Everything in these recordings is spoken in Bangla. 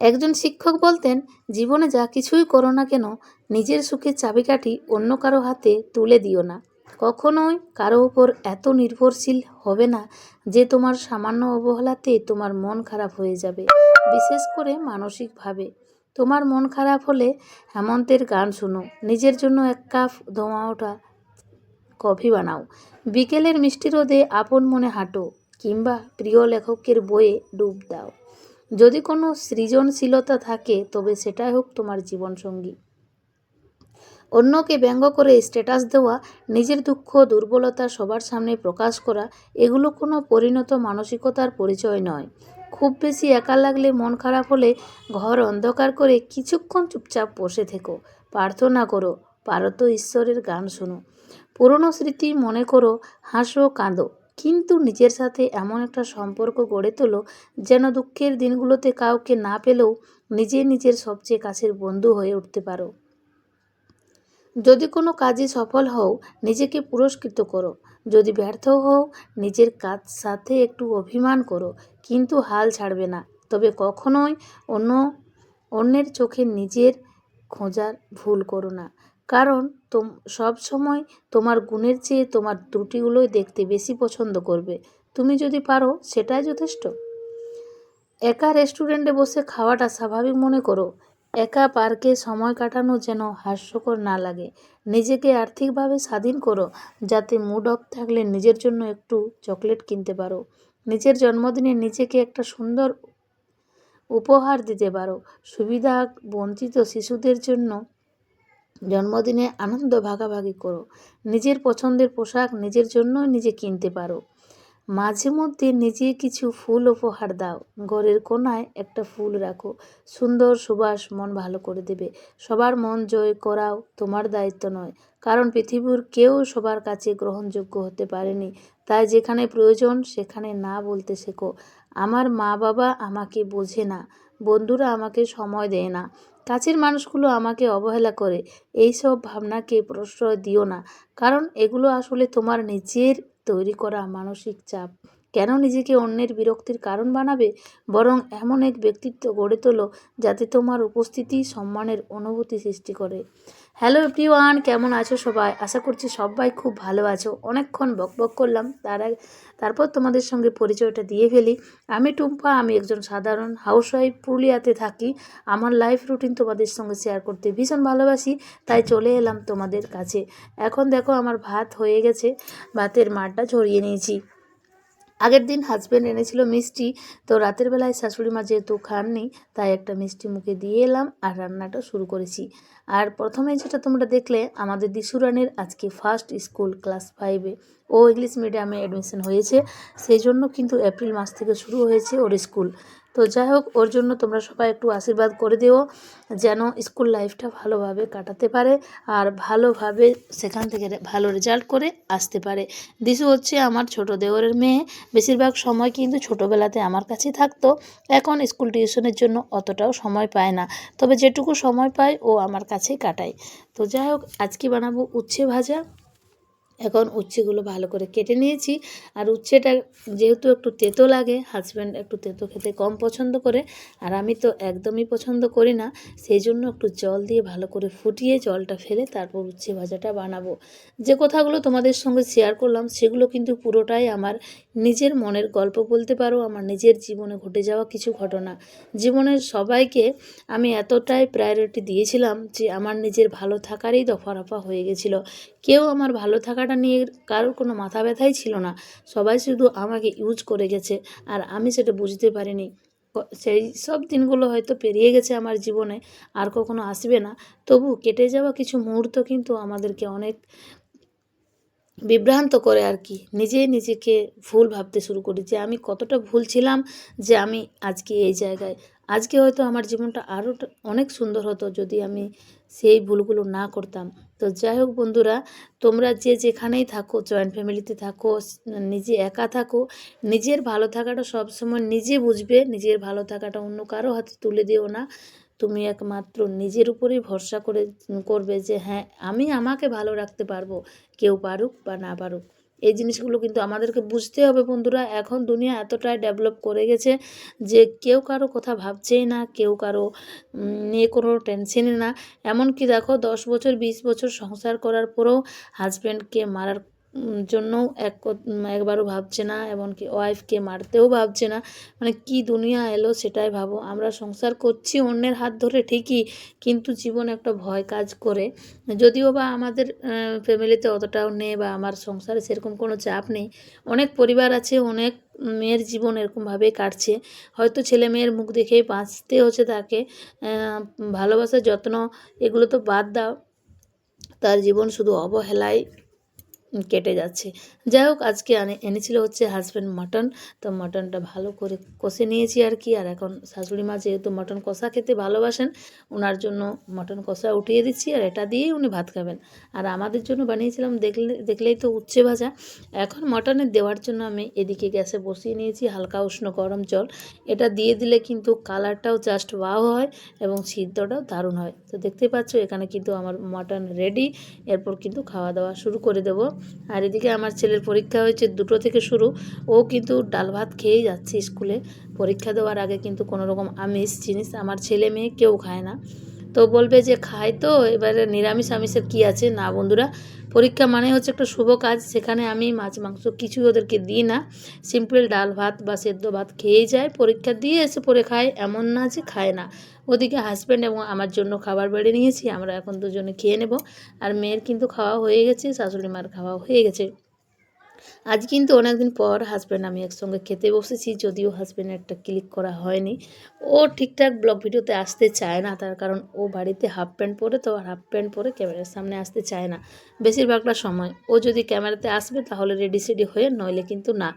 একজন শিক্ষক বলতেন, জীবনে যা কিছুই করো না কেন, নিজের সুখের চাবিকাঠি অন্য কারও হাতে তুলে দিও না। কখনোই কারও উপর এত নির্ভরশীল হবে না যে তোমার সামান্য অবহেলাতে তোমার মন খারাপ হয়ে যাবে, বিশেষ করে মানসিকভাবে। তোমার মন খারাপ হলে হেমন্তের গান শোনো, নিজের জন্য এক কাপ ধোঁয়া ওঠা, কফি বানাও। বিকেলের মিষ্টি রোদে আপন মনে হাঁটো, কিংবা প্রিয় লেখকের বইয়ে ডুব দাও। যদি কোনো সৃজনশীলতা থাকে, তবে সেটাই হোক তোমার জীবনসঙ্গী। অন্যকে ব্যঙ্গ করে স্ট্যাটাস দেওয়া, নিজের দুঃখ, দুর্বলতা সবার সামনে প্রকাশ করা, এগুলো কোনো পরিণত মানসিকতার পরিচয় নয়। খুব বেশি একা লাগলে মন খারাপ হলে ঘর অন্ধকার করে কিছুক্ষণ চুপচাপ বসে থেকো। প্রার্থনা করো, পারত ঈশ্বরের গান শোনো। পুরনো স্মৃতি মনে করো, হাসো, কাঁদো। কিন্তু নিজের সাথে এমন একটা সম্পর্ক গড়ে তোলো যেন দুঃখের দিনগুলোতে কাউকে না পেলেও নিজে নিজের সবচেয়ে কাছের বন্ধু হয়ে উঠতে পারো। যদি কোনো কাজে সফল হও, নিজেকে পুরস্কৃত করো। যদি ব্যর্থ হও, নিজের কাজ সাথে একটু অভিমান করো, কিন্তু হাল ছাড়বে না। তবে কখনোই অন্য, অন্যের চোখে নিজের খোঁজার ভুল করো না। কারণ তোম, সব সময় তোমার গুণের চেয়ে তোমার ত্রুটিগুলোই দেখতে বেশি পছন্দ করবে। তুমি যদি পারো, সেটাই যথেষ্ট। একা রেস্টুরেন্টে বসে খাওয়াটা স্বাভাবিক মনে করো। একা পার্কে সময় কাটানো যেন হাস্যকর না লাগে। নিজেকে আর্থিকভাবে স্বাধীন করো, যাতে মুড অফ থাকলে নিজের জন্য একটু চকলেট কিনতে পারো। নিজের জন্মদিনে নিজেকে একটা সুন্দর উপহার দিতে পারো। সুবিধা বঞ্চিত শিশুদের জন্য জন্মদিনে আনন্দ ভাগাভাগি করো। নিজের পছন্দের পোশাক নিজের জন্যই নিজে কিনতে পারো। মাঝে মধ্যে নিজে কিছু ফুল উপহার দাও। ঘরের কোনায় একটা ফুল রাখো। সুন্দর সুবাস মন ভালো করে দেবে। সবার মন জয় করাও তোমার দায়িত্ব নয়। কারণ পৃথিবীর কেউ সবার কাছে গ্রহণযোগ্য হতে পারেনি। তাই যেখানে প্রয়োজন সেখানে না বলতে শেখো। আমার মা বাবা আমাকে বোঝে না। বন্ধুরা আমাকে সময় দেয় না। কাছের মানুষগুলো আমাকে অবহেলা করে। এই সব ভাবনাকে প্রশ্রয় দিও না। কারণ এগুলো আসলে তোমার নিজের তৈরি করা মানসিক চাপ। কেন নিজেকে অন্যের বিরক্তির কারণ বানাবে? বরং এমন এক ব্যক্তিত্ব গড়ে তোলো যাতে তোমার উপস্থিতি সম্মানের অনুভূতি সৃষ্টি করে। হ্যালো এভরিওয়ান কেমন আছো সবাই? আশা করছি সবাই খুব ভালো আছো। অনেকক্ষণ বকবক করলাম, তার তারপর তোমাদের সঙ্গে পরিচয়টা দিয়ে ফেলি। আমি টুম্পা, আমি একজন সাধারণ হাউসওয়াইফ পুরুলিয়াতে থাকি। আমার লাইফ রুটিন তোমাদের সঙ্গে শেয়ার করতে ভীষণ ভালোবাসি, তাই চলে এলাম তোমাদের কাছে। এখন দেখো, আমার ভাত হয়ে গেছে, ভাতের মাঠটা ছড়িয়ে নিয়েছি। আগের দিন হাজব্যান্ড এনেছিল মিষ্টি, তো রাতের বেলায় শাশুড়ি মা যেহেতু খাননি, তাই একটা মিষ্টি মুখে দিয়ে এলাম আর রান্নাটা শুরু করেছি। আর প্রথমে যেটা তোমরা দেখলে, আমাদের দিশুরানের আজকে ফার্স্ট স্কুল ক্লাস ফাইভে ও ইংলিশ মিডিয়ামে অ্যাডমিশন হয়েছে। সেই জন্য কিন্তু এপ্রিল মাস থেকে শুরু হয়েছে ওর স্কুল তো যাই হোক, ওর জন্য তোমরা সবাই একটু আশীর্বাদ করে দিও, যেন স্কুল লাইফটা ভালোভাবে কাটাতে পারে আর ভালোভাবে সেখান থেকে ভালো রেজাল্ট করে আসতে পারে। দিশু হচ্ছে আমার ছোট দেওরের মেয়ে। বেশিরভাগ সময় কিন্তু ছোটোবেলাতে আমার কাছেই থাকতো। এখন স্কুল টিউশনের জন্য অতটাও সময় পায় না। তবে যেটুকু সময় পায় ও আমার কাছেই কাটায়। তো যাই হোক, আজকে বানাবো উচ্ছে ভাজা। এখন উচ্ছেগুলো ভালো করে কেটে নিয়েছি। আর উচ্ছেটা যেহেতু একটু তেতো লাগে হাজব্যান্ড একটু তেতো খেতে কম পছন্দ করে, আর আমি তো একদমই পছন্দ করি না সেই জন্য একটু জল দিয়ে ভালো করে ফুটিয়ে জলটা ফেলে তারপর উচ্ছে ভাজাটা বানাবো। যে কথাগুলো তোমাদের সঙ্গে শেয়ার করলাম, সেগুলো কিন্তু পুরোটাই আমার নিজের মনের গল্প বলতে পারো, আমার নিজের জীবনে ঘটে যাওয়া কিছু ঘটনা। জীবনের সবাইকে আমি এতটাই প্রায়োরিটি দিয়েছিলাম যে আমার নিজের ভালো থাকারই দফা রফা হয়ে গেছিল। কেউ আমার ভালো থাকাটা নিয়ে কারোর কোনো মাথা ব্যথাই ছিল না। সবাই শুধু আমাকে ইউজ করে গেছে আর আমি সেটা বুঝতে পারিনি। সেই সব দিনগুলো হয়তো পেরিয়ে গেছে আমার জীবনে, আর কখনো আসবে না। তবু কেটে যাওয়া কিছু মুহূর্ত কিন্তু আমাদেরকে অনেক বিভ্রান্ত করে আর কি। নিজেই নিজেকে ভুল ভাবতে শুরু করি যে আমি কতটা ভুল ছিলাম যে আমি আজকে এই জায়গায় আজকে হয়তো আমার জীবনটা আরও অনেক সুন্দর হতো যদি আমি সেই ভুলগুলো না করতাম। তো যাই হোক বন্ধুরা, তোমরা যে যেখানেই থাকো জয়েন্ট ফ্যামিলিতে থাকো নিজে একা থাকো, নিজের ভালো থাকাটা সবসময় নিজে বুঝবে, নিজের ভালো থাকাটা অন্য কারও হাতে তুলে দিও না। তুমি একমাত্র নিজের উপরেই ভরসা করে করবে যে হ্যাঁ আমি আমাকে ভালো রাখতে পারব, কেউ পারুক বা না পারুক। এই জিনিসগুলো কিন্তু আমাদেরকে বুঝতে হবে বন্ধুরা। এখন দুনিয়া এতটাই ডেভেলপ করে গেছে যে কেউ কারও কথা ভাবছেই না, কেউ কারও নিয়ে কোনো টেনশনই না। এমনকি দেখো, দশ বছর, বিশ বছর সংসার করার পরেও হাজব্যান্ডকে মারার জন্যও এক একবারও ভাবছে না, এমনকি ওয়াইফকে মারতেও ভাবছে না। মানে কি দুনিয়া এলো সেটাই ভাবো। আমরা সংসার করছি অন্যের হাত ধরে ঠিকই, কিন্তু জীবন একটা ভয় কাজ করে। যদিও বা আমাদের ফ্যামিলিতে অতটাও নেই বা আমার সংসারে সেরকম কোনো চাপ নেই। অনেক পরিবার আছে, অনেক মেয়ের জীবন এরকমভাবেই কাটছে। হয়তো ছেলে মেয়ের মুখ দেখেই বাঁচতে হচ্ছে তাকে। ভালোবাসা যত্ন এগুলো তো বাদ দাও। তার জীবন শুধু অবহেলায় কেটে যাচ্ছে। যাই হোক আজকে এনেছিল হচ্ছে হাজব্যান্ড মাটন তো মাটনটা ভালো করে কষে নিয়েছি আর কি। আর এখন শাশুড়ি মা যেহেতু মটন কষা খেতে ভালোবাসেন ওনার জন্য মটন কষা উঠিয়ে দিচ্ছি আর এটা দিয়েই উনি ভাত খাবেন। আর আমাদের জন্য বানিয়েছিলাম দেখলে, দেখলেই তো উচ্ছে ভাজা। এখন মটনে দেওয়ার জন্য আমি এদিকে গ্যাসে বসিয়ে নিয়েছি হালকা উষ্ণ গরম জল। এটা দিয়ে দিলে কিন্তু কালারটাও জাস্ট ওয়াও হয় এবং সিদ্ধটাও দারুণ হয়। তো দেখতেই পাচ্ছ, এখানে কিন্তু আমার মটন রেডি এরপর কিন্তু খাওয়া দাওয়া শুরু করে দেব। আর এদিকে আমার ছেলের পরীক্ষা হয়েছে দুটো থেকে শুরু। ও কিন্তু ডাল ভাত খেয়েই যাচ্ছে স্কুলে। পরীক্ষা দেওয়ার আগে কিন্তু কোনো রকম আমিষ, জিনিস আমার ছেলে মেয়ে কেউ খায় না। তো বলবে যে, খায় তো, এবারে নিরামিষ আমিষের কী আছে? না বন্ধুরা, পরীক্ষা মানে হচ্ছে একটা শুভ কাজ। সেখানে আমি মাছ, মাংস কিছুই ওদেরকে দিই না। সিম্পল ডাল ভাত বা সেদ্ধ ভাত খেয়েই যায়। পরীক্ষা দিয়ে এসে পরে খায়। এমন না যে খায় না। ওদিকে হাজব্যান্ড এবং আমার জন্য খাবার বেড়ে নিয়েছি, আমরা এখন দুজনে খেয়ে নেব। আর মেয়ের কিন্তু খাওয়া হয়ে গেছে শাশুড়ি মার খাওয়া হয়ে গেছে। আজ কিন্তু অনেকদিন পর হাজব্যান্ড আমি একসঙ্গে খেতে বসেছি, যদিও হাজব্যান্ড একটা ক্লিক করা হয়নি। ও ঠিকঠাক ব্লগ ভিডিওতে আসতে চায় না, তার কারণ ও বাড়িতে হাফ প্যান্ট পরে, তো আর হাফ প্যান্ট পরে ক্যামেরার সামনে আসতে চায় না। বেশিরভাগটা সময় ও যদি ক্যামেরাতে আসবে, তাহলে রেডি সেডি হয়ে, নইলে কিন্তু না।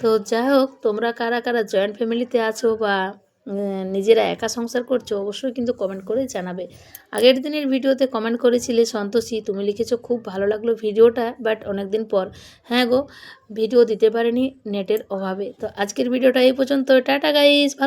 তো যাই হোক, তোমরা কারা কারা জয়েন্ট ফ্যামিলিতে আছো বা নিজেরা একা সংসার করছ, অবশ্যই কিন্তু কমেন্ট করে জানাবে। আগের দিনের ভিডিওতে কমেন্ট করেছিলে, সন্তোষী, তুমি লিখেছো, খুব ভালো লাগল ভিডিওটা বাট অনেক দিন পর। হ্যাঁ গো, ভিডিও দিতে পারেনি, নেটের অভাবে। তো আজকের ভিডিওটা এই পর্যন্ত, টাটা গাইস